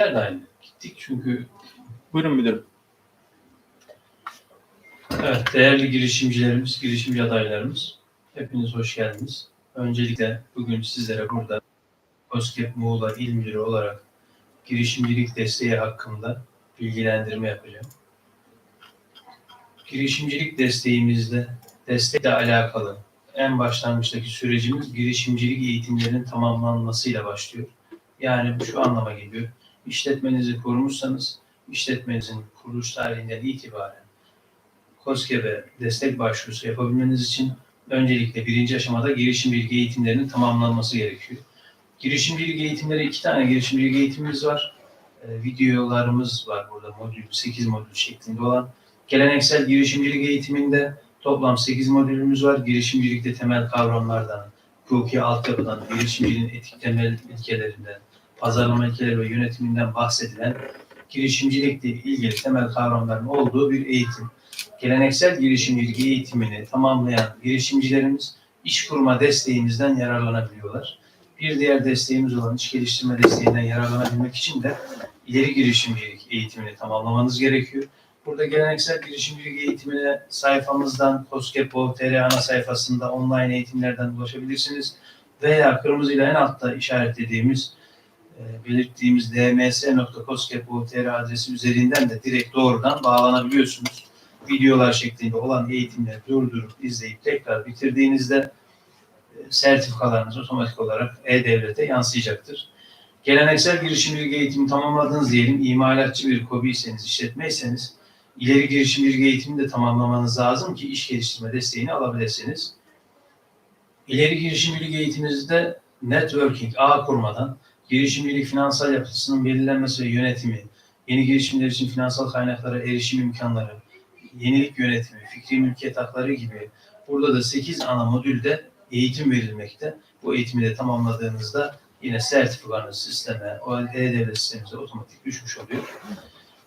de aynı. Gittik çünkü Buyurun müdürüm. evet değerli girişimcilerimiz, girişimci adaylarımız hepiniz hoş geldiniz. Öncelikle bugün sizlere burada COSGAP Muğla İl Müdürü olarak girişimcilik desteği hakkında bilgilendirme yapacağım. Girişimcilik desteğimizde destekle alakalı en başlangıçtaki sürecimiz girişimcilik eğitimlerinin tamamlanmasıyla başlıyor. Yani bu şu anlama geliyor. İşletmenizi kurmuşsanız işletmenizin kuruluş tarihinden itibaren KOSGEB'e destek başvurusu yapabilmeniz için öncelikle birinci aşamada girişimcilik eğitimlerinin tamamlanması gerekiyor. Girişimcilik eğitimleri iki tane girişimcilik eğitimimiz var. Ee, videolarımız var burada modül, 8 modül şeklinde olan. Geleneksel girişimcilik eğitiminde toplam 8 modülümüz var. Girişimcilikte temel kavramlardan, hukuki altyapıdan, girişimciliğin etik temel ilkelerinden, pazarlama ilkeleri ve yönetiminden bahsedilen girişimcilikle ilgili temel kavramların olduğu bir eğitim. Geleneksel girişimcilik eğitimini tamamlayan girişimcilerimiz iş kurma desteğimizden yararlanabiliyorlar. Bir diğer desteğimiz olan iş geliştirme desteğinden yararlanabilmek için de ileri girişimcilik eğitimini tamamlamanız gerekiyor. Burada geleneksel girişimcilik eğitimine sayfamızdan COSGAP.tr ana sayfasında online eğitimlerden ulaşabilirsiniz. Veya kırmızıyla en altta işaretlediğimiz belirttiğimiz dms.coskep.tr adresi üzerinden de direkt doğrudan bağlanabiliyorsunuz. Videolar şeklinde olan eğitimleri durdurup izleyip tekrar bitirdiğinizde e, sertifikalarınız otomatik olarak E-Devlet'e yansıyacaktır. Geleneksel girişimcilik eğitimi tamamladınız diyelim. imalatçı bir kobiyseniz, işletmeyseniz ileri girişimcilik eğitimini de tamamlamanız lazım ki iş geliştirme desteğini alabilirsiniz. İleri girişimcilik eğitiminizde networking, ağ kurmadan girişimcilik finansal yapısının belirlenmesi ve yönetimi, yeni girişimler için finansal kaynaklara erişim imkanları, yenilik yönetimi, fikri mülkiyet hakları gibi burada da 8 ana modülde eğitim verilmekte. Bu eğitimi de tamamladığınızda yine sertifikanız sisteme, e-devlet sistemimize otomatik düşmüş oluyor.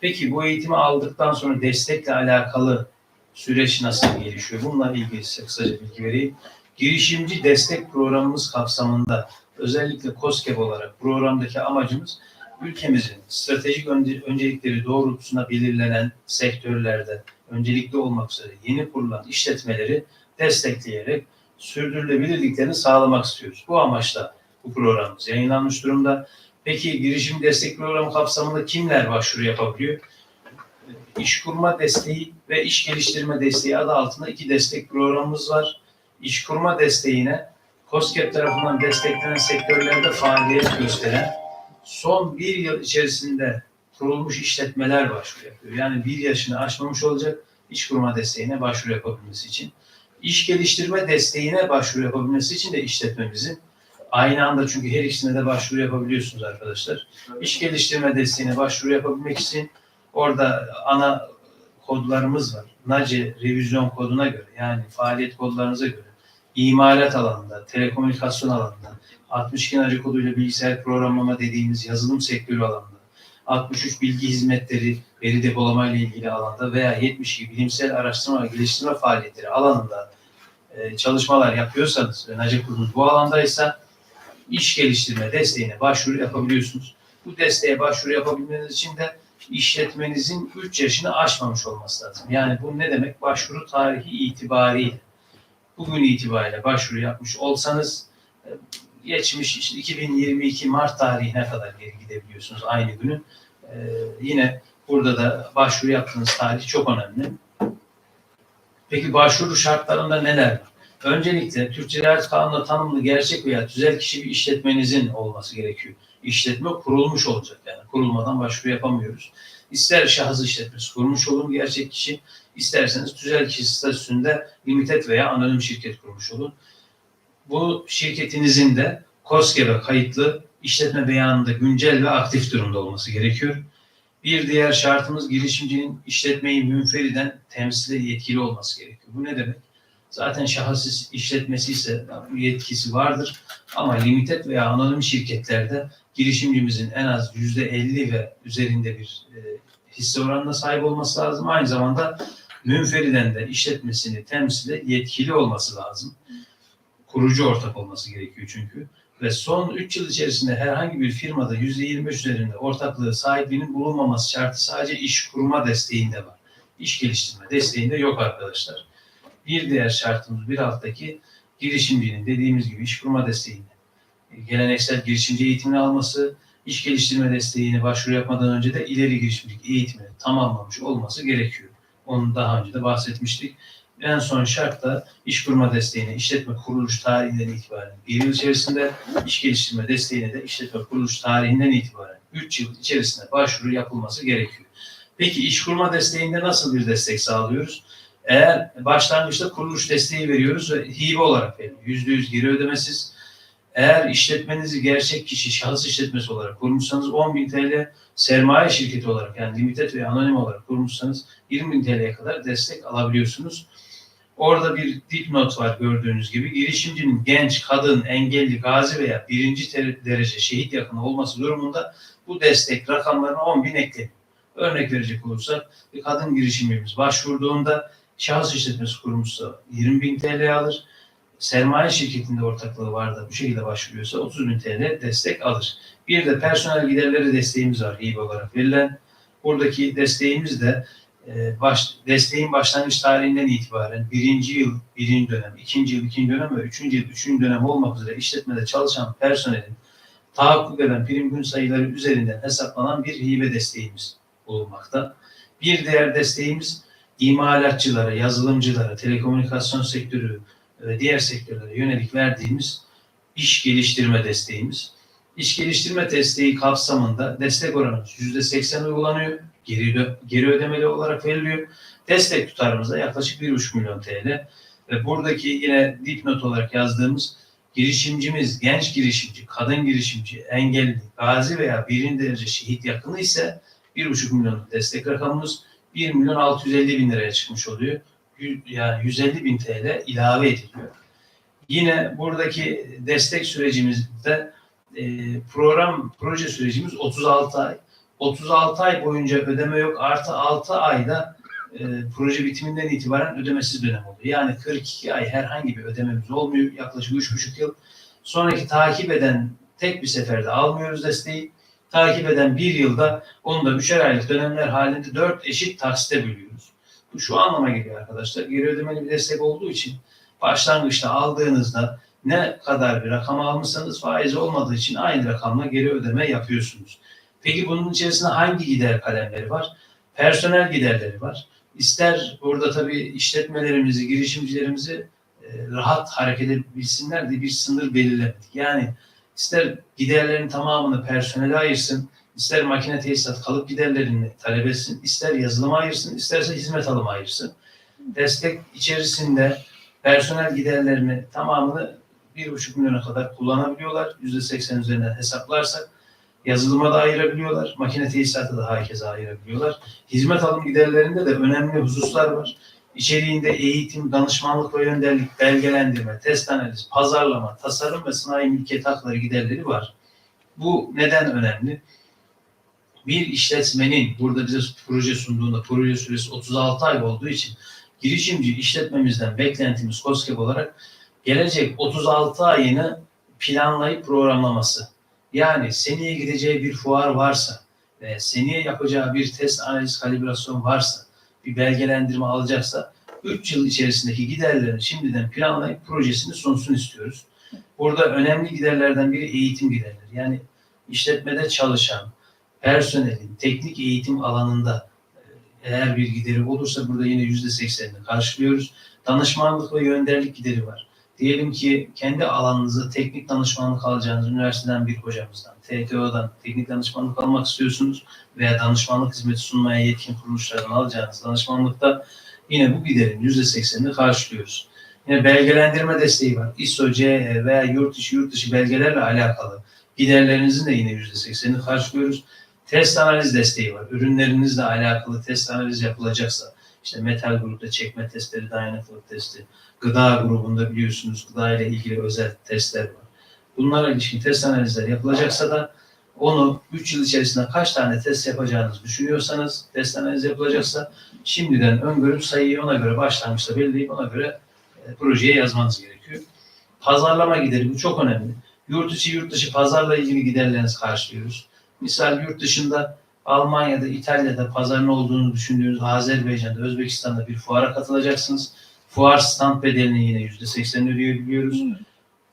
Peki bu eğitimi aldıktan sonra destekle alakalı süreç nasıl gelişiyor? Bununla ilgili size kısaca bilgi vereyim. Girişimci destek programımız kapsamında özellikle COSGAP olarak programdaki amacımız ülkemizin stratejik önce- öncelikleri doğrultusunda belirlenen sektörlerde öncelikli olmak üzere yeni kurulan işletmeleri destekleyerek sürdürülebilirliklerini sağlamak istiyoruz. Bu amaçla bu programımız yayınlanmış durumda. Peki girişim destek programı kapsamında kimler başvuru yapabiliyor? İş kurma desteği ve iş geliştirme desteği adı altında iki destek programımız var. İş kurma desteğine COSGAP tarafından desteklenen sektörlerde faaliyet gösteren son bir yıl içerisinde kurulmuş işletmeler başvuru yapıyor. Yani bir yaşını aşmamış olacak iş kurma desteğine başvuru yapabilmesi için. İş geliştirme desteğine başvuru yapabilmesi için de işletmemizin aynı anda çünkü her ikisine de başvuru yapabiliyorsunuz arkadaşlar. İş geliştirme desteğine başvuru yapabilmek için orada ana kodlarımız var. NACE revizyon koduna göre yani faaliyet kodlarınıza göre imalat alanında, telekomünikasyon alanında, 62 NACE koduyla bilgisayar programlama dediğimiz yazılım sektörü alanında, 63 bilgi hizmetleri, veri depolama ile ilgili alanda veya 72 bilimsel araştırma ve geliştirme faaliyetleri alanında e, çalışmalar yapıyorsanız ve NACE kodunuz bu alandaysa iş geliştirme desteğine başvuru yapabiliyorsunuz. Bu desteğe başvuru yapabilmeniz için de işletmenizin 3 yaşını aşmamış olması lazım. Yani bu ne demek? Başvuru tarihi itibariyle bugün itibariyle başvuru yapmış olsanız e, geçmiş işte 2022 Mart tarihine kadar geri gidebiliyorsunuz aynı günün. E, yine burada da başvuru yaptığınız tarih çok önemli. Peki başvuru şartlarında neler var? Öncelikle Türk Ticaret Kanunu'nda tanımlı gerçek veya tüzel kişi bir işletmenizin olması gerekiyor. İşletme kurulmuş olacak yani. Kurulmadan başvuru yapamıyoruz. İster şahıs işletmesi kurmuş olun gerçek kişi, isterseniz tüzel kişi statüsünde limited veya anonim şirket kurmuş olun. Bu şirketinizin de KOSGEB'e kayıtlı işletme beyanında güncel ve aktif durumda olması gerekiyor. Bir diğer şartımız girişimcinin işletmeyi münferiden temsile yetkili olması gerekiyor. Bu ne demek? Zaten şahıs işletmesi ise yetkisi vardır. Ama limited veya anonim şirketlerde girişimcimizin en az yüzde 50 ve üzerinde bir e, hisse oranına sahip olması lazım. Aynı zamanda münferiden de işletmesini temsile yetkili olması lazım. Kurucu ortak olması gerekiyor çünkü. ve son 3 yıl içerisinde herhangi bir firmada %25 üzerinde ortaklığı sahipliğinin bulunmaması şartı sadece iş kurma desteğinde var. İş geliştirme desteğinde yok arkadaşlar. Bir diğer şartımız bir alttaki girişimcinin dediğimiz gibi iş kurma desteğinde geleneksel girişimci eğitimini alması, iş geliştirme desteğini başvuru yapmadan önce de ileri girişimcilik eğitimini tamamlamış olması gerekiyor. Onu daha önce de bahsetmiştik. En son şart da iş kurma desteğine işletme kuruluş tarihinden itibaren bir yıl içerisinde, iş geliştirme desteğine de işletme kuruluş tarihinden itibaren 3 yıl içerisinde başvuru yapılması gerekiyor. Peki iş kurma desteğinde nasıl bir destek sağlıyoruz? Eğer başlangıçta kuruluş desteği veriyoruz ve hibe olarak veriliyor. %100 geri ödemesiz. Eğer işletmenizi gerçek kişi, şahıs işletmesi olarak kurmuşsanız 10.000 TL, sermaye şirketi olarak yani limited ve anonim olarak kurmuşsanız 20.000 TL'ye kadar destek alabiliyorsunuz. Orada bir dipnot var gördüğünüz gibi. Girişimcinin genç, kadın, engelli, gazi veya birinci derece şehit yakını olması durumunda bu destek rakamlarına 10 bin ekleniyor. Örnek verecek olursak bir kadın girişimcimiz başvurduğunda şahıs işletmesi kurmuşsa 20 bin TL alır. Sermaye şirketinde ortaklığı var da bu şekilde başvuruyorsa 30 bin TL destek alır. Bir de personel giderleri desteğimiz var hibe olarak verilen. Buradaki desteğimiz de e, baş, desteğin başlangıç tarihinden itibaren birinci yıl birinci dönem, ikinci yıl ikinci dönem ve üçüncü yıl üçüncü dönem olmak üzere işletmede çalışan personelin tahakkuk eden prim gün sayıları üzerinden hesaplanan bir hibe desteğimiz bulunmakta. Bir diğer desteğimiz imalatçılara, yazılımcılara, telekomünikasyon sektörü ve diğer sektörlere yönelik verdiğimiz iş geliştirme desteğimiz. İş geliştirme desteği kapsamında destek oranımız %80 uygulanıyor. Geri, geri ödemeli olarak veriliyor. Destek tutarımız da yaklaşık 1,5 milyon TL. Ve buradaki yine dipnot olarak yazdığımız girişimcimiz, genç girişimci, kadın girişimci, engelli, gazi veya birinci derece şehit yakını ise 1,5 milyonluk destek rakamımız 1 milyon 650 bin liraya çıkmış oluyor. Yani 150 bin TL ilave ediliyor. Yine buradaki destek sürecimizde e, program proje sürecimiz 36 ay. 36 ay boyunca ödeme yok. Artı 6 ayda e, proje bitiminden itibaren ödemesiz dönem oluyor. Yani 42 ay herhangi bir ödememiz olmuyor. Yaklaşık 3,5 yıl. Sonraki takip eden tek bir seferde almıyoruz desteği. Takip eden bir yılda onu da üçer aylık dönemler halinde dört eşit taksite bölüyoruz. Bu şu anlama geliyor arkadaşlar. Geri ödemeli bir destek olduğu için başlangıçta aldığınızda ne kadar bir rakam almışsanız faiz olmadığı için aynı rakamla geri ödeme yapıyorsunuz. Peki bunun içerisinde hangi gider kalemleri var? Personel giderleri var. İster burada tabii işletmelerimizi, girişimcilerimizi e, rahat hareket edebilsinler diye bir sınır belirlemedik. Yani ister giderlerin tamamını personele ayırsın, ister makine tesisat kalıp giderlerini talep etsin, ister yazılıma ayırsın, isterse hizmet alımı ayırsın. Destek içerisinde personel giderlerini tamamını 1,5 milyona kadar kullanabiliyorlar. %80 üzerinden hesaplarsak yazılıma da ayırabiliyorlar. Makine tesisatı da herkese ayırabiliyorlar. Hizmet alım giderlerinde de önemli hususlar var. İçeriğinde eğitim, danışmanlık ve önderlik, belgelendirme, test analiz, pazarlama, tasarım ve sanayi mülkiyet hakları giderleri var. Bu neden önemli? Bir işletmenin burada bize proje sunduğunda proje süresi 36 ay olduğu için girişimci işletmemizden beklentimiz COSGAP olarak gelecek 36 ayını planlayıp programlaması. Yani seneye gideceği bir fuar varsa ve seneye yapacağı bir test analiz kalibrasyon varsa bir belgelendirme alacaksa 3 yıl içerisindeki giderlerini şimdiden planlayıp projesini sunsun istiyoruz. Burada önemli giderlerden biri eğitim giderleri. Yani işletmede çalışan personelin teknik eğitim alanında e, eğer bir gideri olursa burada yine yüzde seksenini karşılıyoruz. Danışmanlık ve yönderlik gideri var. Diyelim ki kendi alanınızda teknik danışmanlık alacağınız üniversiteden bir hocamızdan, TTO'dan teknik danışmanlık almak istiyorsunuz veya danışmanlık hizmeti sunmaya yetkin kuruluşlardan alacağınız danışmanlıkta yine bu giderin yüzde seksenini karşılıyoruz. Yine belgelendirme desteği var. ISO, CE veya yurt içi yurt dışı belgelerle alakalı giderlerinizin de yine yüzde seksenini karşılıyoruz. Test analiz desteği var. Ürünlerinizle alakalı test analiz yapılacaksa, işte metal grupta çekme testleri, dayanıklılık testi, gıda grubunda biliyorsunuz gıda ile ilgili özel testler var. Bunlara ilişkin test analizler yapılacaksa da onu 3 yıl içerisinde kaç tane test yapacağınızı düşünüyorsanız, test analiz yapılacaksa şimdiden öngörüp sayıyı ona göre başlangıçta belirleyip ona göre e, projeye yazmanız gerekiyor. Pazarlama gideri bu çok önemli. Yurt içi yurt dışı pazarla ilgili giderlerinizi karşılıyoruz. Misal yurt dışında Almanya'da, İtalya'da pazarın olduğunu düşündüğünüz Azerbaycan'da, Özbekistan'da bir fuara katılacaksınız. Fuar stand bedelini yine %80 ödeyebiliyoruz.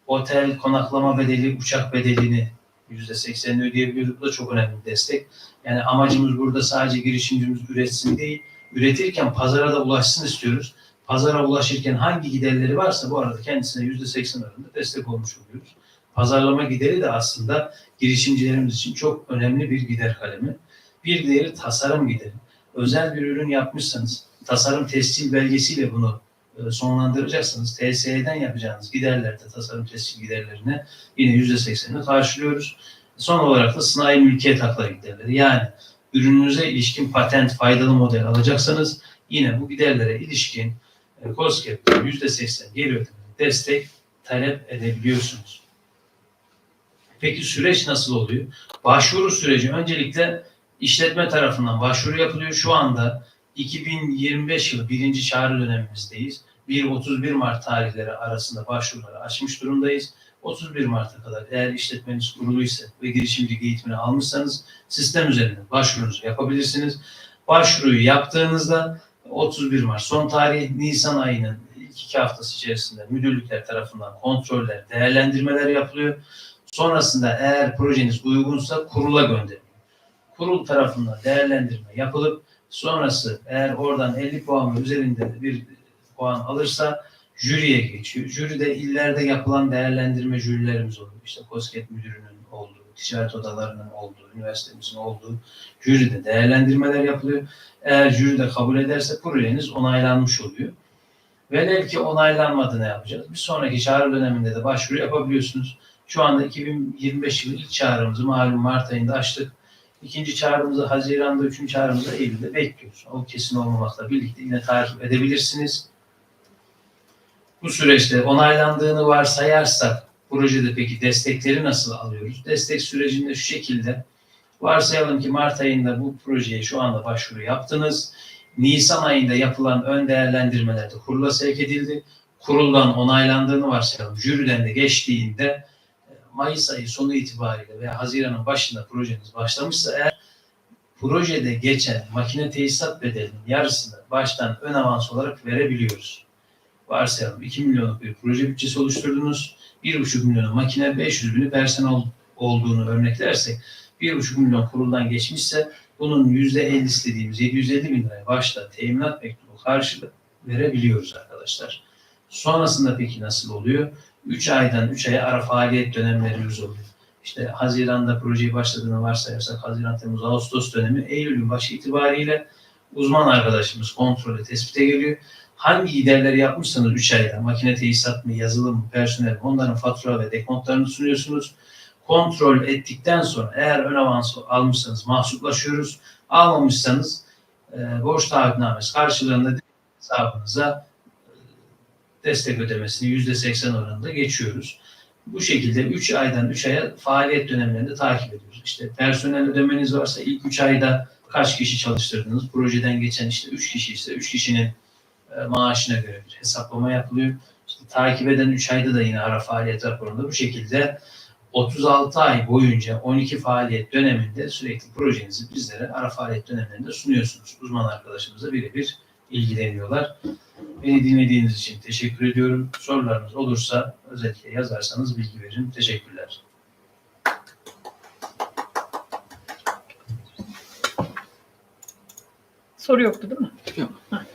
Otel, konaklama bedeli, uçak bedelini %80'ini ödeyebiliyoruz. Bu da çok önemli bir destek. Yani amacımız burada sadece girişimcimiz üretsin değil, üretirken pazara da ulaşsın istiyoruz. Pazara ulaşırken hangi giderleri varsa bu arada kendisine %80 oranında destek olmuş oluyoruz. Pazarlama gideri de aslında girişimcilerimiz için çok önemli bir gider kalemi. Bir diğeri tasarım gideri. Özel bir ürün yapmışsanız tasarım tescil belgesiyle bunu e, sonlandıracaksanız TSE'den yapacağınız giderlerde tasarım tescil giderlerine yine %80'ini karşılıyoruz. Son olarak da sanayi mülkiyet hakları giderleri. Yani ürününüze ilişkin patent faydalı model alacaksanız yine bu giderlere ilişkin e, COSGAP'ten %80 geri ödeme destek talep edebiliyorsunuz. Peki süreç nasıl oluyor? Başvuru süreci öncelikle işletme tarafından başvuru yapılıyor. Şu anda 2025 yılı birinci çağrı dönemimizdeyiz. 1-31 Mart tarihleri arasında başvuruları açmış durumdayız. 31 Mart'a kadar eğer işletmeniz kuruluysa ve girişimcilik eğitimini almışsanız sistem üzerinden başvurunuzu yapabilirsiniz. Başvuruyu yaptığınızda 31 Mart son tarih Nisan ayının ilk iki haftası içerisinde müdürlükler tarafından kontroller, değerlendirmeler yapılıyor. Sonrasında eğer projeniz uygunsa kurula gönderiliyor. Kurul tarafından değerlendirme yapılıp sonrası eğer oradan 50 puan üzerinde bir puan alırsa jüriye geçiyor. Jüride illerde yapılan değerlendirme jürilerimiz oluyor. İşte KOSGEB müdürünün olduğu, ticaret odalarının olduğu, üniversitemizin olduğu jüride değerlendirmeler yapılıyor. Eğer jüri de kabul ederse projeniz onaylanmış oluyor. Velev ki onaylanmadı ne yapacağız? Bir sonraki çağrı döneminde de başvuru yapabiliyorsunuz. Şu anda 2025 yılı ilk çağrımızı malum Mart ayında açtık. İkinci çağrımızı Haziran'da, üçüncü çağrımızı Eylül'de bekliyoruz. O kesin olmamakla birlikte yine takip edebilirsiniz. Bu süreçte onaylandığını varsayarsak projede peki destekleri nasıl alıyoruz? Destek sürecinde şu şekilde varsayalım ki Mart ayında bu projeye şu anda başvuru yaptınız. Nisan ayında yapılan ön değerlendirmelerde kurula sevk edildi. Kuruldan onaylandığını varsayalım. Jüriden de geçtiğinde Mayıs ayı sonu itibariyle veya Haziran'ın başında projeniz başlamışsa eğer projede geçen makine tesisat bedelinin yarısını baştan ön avans olarak verebiliyoruz. Varsayalım 2 milyonluk bir proje bütçesi oluşturdunuz. 1,5 milyonu makine, 500 bini personel olduğunu örneklersek 1,5 milyon kuruldan geçmişse bunun %50'si dediğimiz 750 bin liraya başta teminat mektubu karşılığı verebiliyoruz arkadaşlar. Sonrasında peki nasıl oluyor? 3 aydan 3 aya ara faaliyet dönemlerimiz oluyor. İşte Haziran'da projeyi başladığını varsayarsak Haziran, Temmuz, Ağustos dönemi Eylül'ün başı itibariyle uzman arkadaşımız kontrole tespite geliyor. Hangi giderleri yapmışsanız 3 ayda makine tesisat mı, yazılım mı, personel mi onların fatura ve dekontlarını sunuyorsunuz. Kontrol ettikten sonra eğer ön avans almışsanız mahsuplaşıyoruz. Almamışsanız e, borç taahhütnamesi karşılığında hesabınıza destek ödemesini %80 oranında geçiyoruz. Bu şekilde 3 aydan 3 aya faaliyet dönemlerinde takip ediyoruz. İşte personel ödemeniz varsa ilk 3 ayda kaç kişi çalıştırdınız? Projeden geçen işte 3 kişi ise 3 kişinin e, maaşına göre bir hesaplama yapılıyor. İşte takip eden 3 ayda da yine ara faaliyet raporunda bu şekilde 36 ay boyunca 12 faaliyet döneminde sürekli projenizi bizlere ara faaliyet dönemlerinde sunuyorsunuz. Uzman arkadaşımızla birebir ilgileniyorlar. Beni dinlediğiniz için teşekkür ediyorum. Sorularınız olursa özellikle yazarsanız bilgi veririm. Teşekkürler. Soru yoktu değil mi? Yok. Ha,